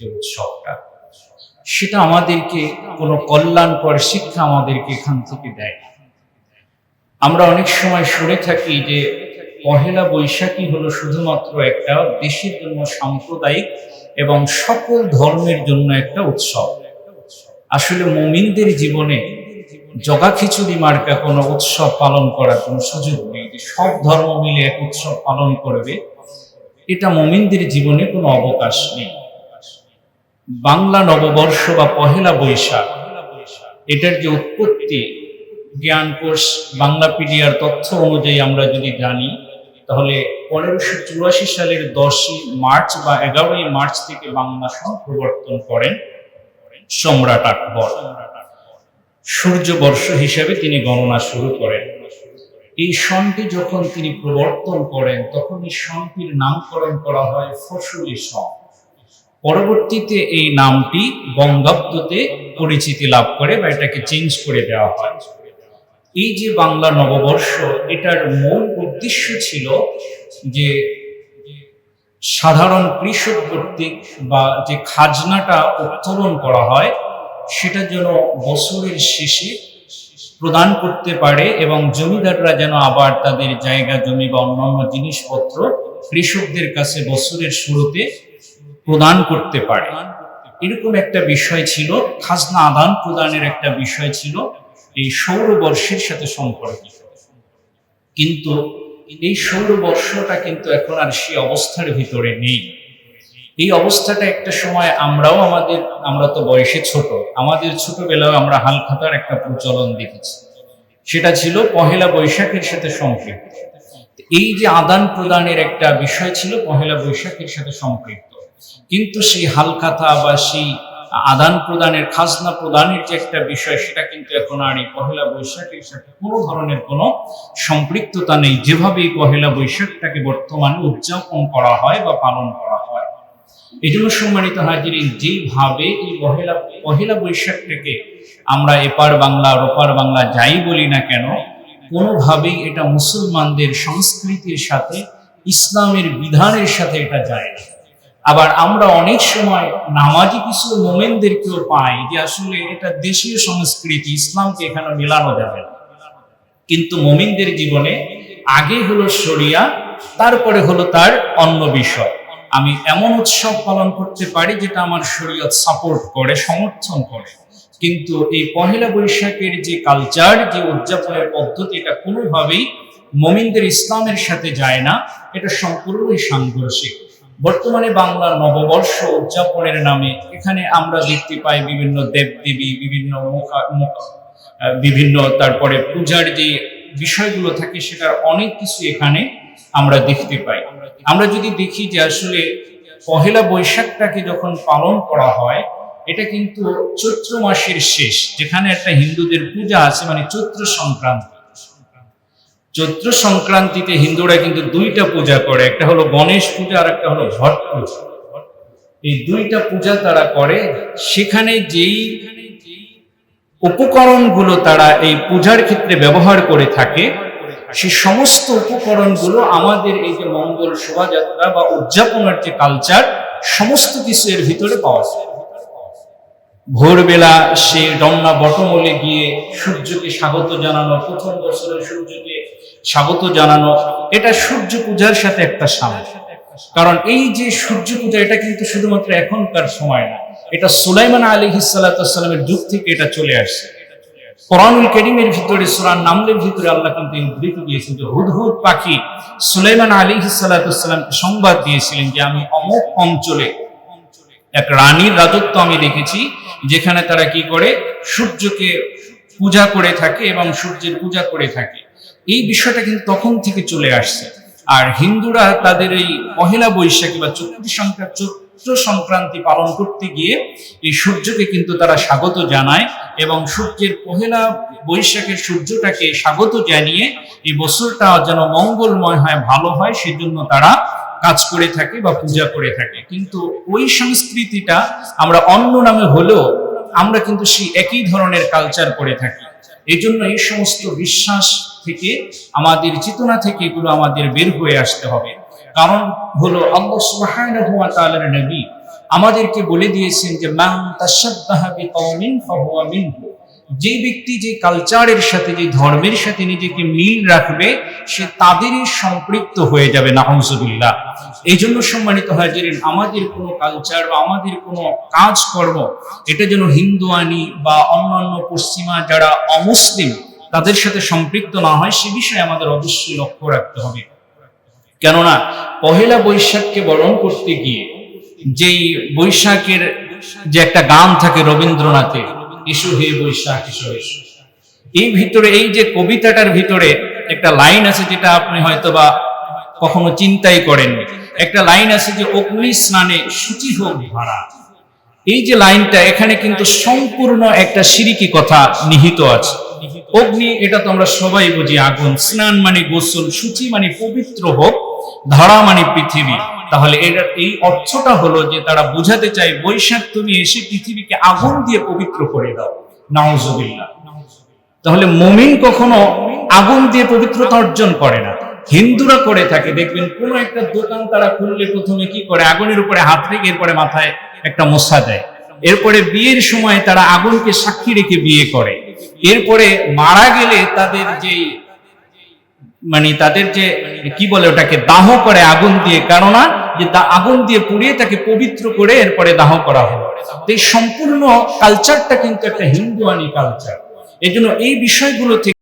যে উৎসবটা, সেটা আমাদেরকে কোনো কল্যাণকর শিক্ষা আমাদেরকে এখান থেকে দেয় আমরা অনেক সময় শুনে থাকি যে পহেলা বৈশাখী হলো শুধুমাত্র একটা দেশের জন্য সাম্প্রদায়িক এবং সকল ধর্মের জন্য একটা উৎসব। আসলে মুমিনদের জীবনে জগা খিচুড়ি মার্কা কোনো উৎসব পালন করার কোনো সুযোগ নেই যে সব ধর্ম মিলে এক উৎসব পালন করবে। এটা মুমিনদের জীবনে কোনো অবকাশ নেই। বাংলা নববর্ষ বা পহেলা বৈশাখ, এটার যে উৎপত্তি জ্ঞান কোষ বাংলাপিডিয়ার তথ্য অনুযায়ী আমরা যদি জানি, তাহলে পনেরোশো চুরাশি সালের দশই মার্চ বা এগারোই মার্চ থেকে বাংলা সং প্রবর্তন করেন সম্রাট আকবর। সূর্য বর্ষ হিসেবে তিনি গণনা শুরু করেন। এই সনটি যখন তিনি প্রবর্তন করেন তখন এই সনটির নামকরণ করা হয় ফসলি সন। পরবর্তীতে এই নামটি বঙ্গাব্দতে পরিচিতি লাভ করে বা এটাকে চেঞ্জ করে দেওয়া হয়। এই যে বাংলা নববর্ষ, এটার মূল উদ্দেশ্য ছিল যে সাধারণ কৃষক কর্তৃক বা যে খাজনাটা উত্তোলন করা হয়, সেটা যেন বছরের শেষে প্রদান করতে পারে এবং জমিদাররা যেন আবার তাদের জায়গা, জমি বা অন্যান্য জিনিসপত্র কৃষকদের কাছে বছরের শুরুতে প্রদান করতে পারে। এরকম একটা বিষয় ছিল, খাজনা আদান প্রদানের একটা বিষয় ছিল, এই সৌরবর্ষের সাথে সম্পর্কিত। কিন্তু এই সৌরবর্ষটা কিন্তু এখন আর সেই অবস্থার ভিতরে নেই। এই অবস্থাটা একটা সময় আমরাও আমাদের, আমরা তো বয়সে ছোট, আমাদের ছোটবেলায় আমরা হালখাতার একটা প্রচলন দেখেছি। সেটা ছিল পহেলা বৈশাখের সাথে সম্পৃক্ত। এই যে আদান প্রদানের একটা বিষয় ছিল পহেলা বৈশাখের সাথে সম্পৃক্ত। কিন্তু সেই হালখাতা বা সেই আদান প্রদানের, খাজনা প্রদানের যে একটা বিষয়, সেটা কিন্তু এখন আর এই পহেলা বৈশাখের সাথে কোনো ধরনের কোনো সম্পৃক্ততা নেই। যেভাবে এই পহেলা বৈশাখটাকে বর্তমানে উদযাপন করা হয় বা পালন করা হয়। এই জন্য সম্মানিত হাজিরিন যেভাবে এই পহেলা পহেলা বৈশাখটাকে আমরা এপার বাংলা ওপার বাংলা যাই বলি না কেন, কোনোভাবেই এটা মুসলমানদের সংস্কৃতির সাথে, ইসলামের বিধানের সাথে এটা যায় না। আবার আমরা অনেক সময় নামাজি কিছু মোমেনদেরকেও পাই যে আসলে এটা দেশীয় সংস্কৃতি, ইসলামকে এখানে মেলানো যাবে না। কিন্তু মোমিনদের জীবনে আগে হলো শরিয়া, তারপরে হলো তার অন্য বিষয়। আমি এমন উৎসব পালন করতে পারি যেটা আমার শরীয়ত সাপোর্ট করে, সমর্থন করে। কিন্তু এই পহেলা বৈশাখের যে কালচার, যে উদযাপনের পদ্ধতি, এটা কোনোভাবেই মমিনদের ইসলামের সাথে যায় না। এটা সম্পূর্ণই সাংঘর্ষিক। বর্তমানে বাংলার নববর্ষ উদযাপনের নামে এখানে আমরা দেখতে পাই বিভিন্ন দেবদেবী, বিভিন্ন বিভিন্ন তারপরে পূজার যে বিষয়গুলো থাকে সেটার অনেক কিছু এখানে আমরা দেখতে পাই। আমরা যদি দেখি যে আসলে পহেলা বৈশাখটাকে যখন পালন করা হয়, এটা কিন্তু চৈত্র মাসের শেষ, যেখানে একটা হিন্দুদের পূজা আছে মানে চৈত্র সংক্রান্তি। চৈত্র সংক্রান্তিতে হিন্দুরা কিন্তু দুইটা পূজা করে, একটা হলো গণেশ পূজা আর একটা হলো ভট পূজা। এই দুইটা পূজা তারা করে, সেখানে যেই উপকরণগুলো তারা এই পূজার ক্ষেত্রে ব্যবহার করে থাকে সেই সমস্ত উপকরণগুলো আমাদের এই যে মঙ্গল শোভাযাত্রা বা উদযাপনের যে কালচার সমস্ত কিছু এর ভিতরে পাওয়া যায়। ভোরবেলা সে রমনা বটমলে গিয়ে সূর্যকে স্বাগত জানানো, প্রথম বছরে সূর্যকে স্বাগত জানানো, এটা সূর্য পূজার সাথে একটা সামিল কারণ এই যে সূর্য পূজা, এটা কিন্তু শুধুমাত্র এখনকার সময় না, এটা সুলাইমান আলী হিসালামের যুগ থেকে এটা চলে আসছে। ভিতরে সুরান নামলের ভিতরে আল্লাহ কিন্তু উদ্ধৃত দিয়েছেন যে, হুদহুদ পাখি সুলাইমান আলী সংবাদ দিয়েছিলেন যে, আমি অমুক অঞ্চলে এক রানীর রাজত্ব আমি দেখেছি, যেখানে তারা কি করে, সূর্যকে পূজা করে থাকে এবং সূর্যের পূজা করে থাকে। এই বিষয়টা কিন্তু তখন থেকে চলে আসছে। আর হিন্দুরা তাদের এই পহেলা বৈশাখী বা চৈত্র সংক্রান্ত চৈত্র সংক্রান্তি পালন করতে গিয়ে এই সূর্যকে কিন্তু তারা স্বাগত জানায় এবং সূর্যের পহেলা বৈশাখের সূর্যটাকে স্বাগত জানিয়ে এই বছরটা যেন মঙ্গলময় হয়, ভালো হয়, সেজন্য তারা কাজ করে থাকে বা পূজা করে থাকে। কিন্তু ওই সংস্কৃতিটা আমরা অন্য নামে হলেও আমরা কিন্তু সেই একই ধরনের কালচার করে থাকি। এই জন্য এই সমস্ত বিশ্বাস থেকে, আমাদের চেতনা থেকে এগুলো আমাদের বের হয়ে আসতে হবে। কারণ হলো নবী আমাদেরকে বলে দিয়েছেন যে যে ব্যক্তি যে কালচারের সাথে, যে ধর্মের সাথে নিজেকে মিল রাখবে, সে তাদেরই সম্পৃক্ত হয়ে যাবে নাহমজুবিল্লাহ এই জন্য সম্মানিত হাজিরিন, আমাদের কোনো কালচার বা আমাদের কোনো কাজকর্ম, এটা যেন হিন্দুয়ানি বা অন্যান্য পশ্চিমা যারা অমুসলিম তাদের সাথে সম্পৃক্ত না হয়, সে বিষয়ে আমাদের অবশ্যই লক্ষ্য রাখতে হবে। কেননা, পহেলা বৈশাখকে বরণ করতে গিয়ে যেই বৈশাখের যে একটা গান থাকে রবীন্দ্রনাথের ইস্যু হে বৈশাখ, এসো এই ভিতরে, এই যে কবিতাটার ভিতরে একটা লাইন আছে যেটা আপনি হয়তো বা কখনো চিন্তাই করেননি। একটা লাইন আছে যে, অগ্নি স্নানে সূচি হোক ভাড়া এই যে লাইনটা, এখানে কিন্তু সম্পূর্ণ একটা সিরিকি কথা নিহিত আছে। অগ্নি, এটা তো আমরা সবাই বুঝি আগুন, স্নান মানে গোসল, সূচি মানে পবিত্র হোক, ধরা মানে পৃথিবী। তাহলে এটা এই অর্থটা হলো যে তারা বোঝাতে চায় বৈশাখ তুমি এসে পৃথিবীকে আগুন দিয়ে পবিত্র করে দাও। নাউজুবিল্লাহ। তাহলে মুমিন কখনো আগুন দিয়ে পবিত্রতা অর্জন করে না। হিন্দুরা করে থাকে, দেখবেন কোন একটা দোকান তারা খুললে প্রথমে কি করে? আগুনের উপরে হাত রেখে এরপরে মাথায় একটা মশা দেয়। এরপরে বিয়ের সময় তারা আগুনকে সাক্ষী রেখে বিয়ে করে। এরপরে মারা গেলে তাদের যে মানে তাদের যে, কি বলে ওটাকে, দাহ করে আগুন দিয়ে। কেননা, যে আগুন দিয়ে পুড়িয়ে তাকে পবিত্র করে এরপরে দাহ করা হয় তো সম্পূর্ণ কালচারটা কিন্তু একটা হিন্দুয়ানি কালচার এই জন্য এই বিষয়গুলো থেকে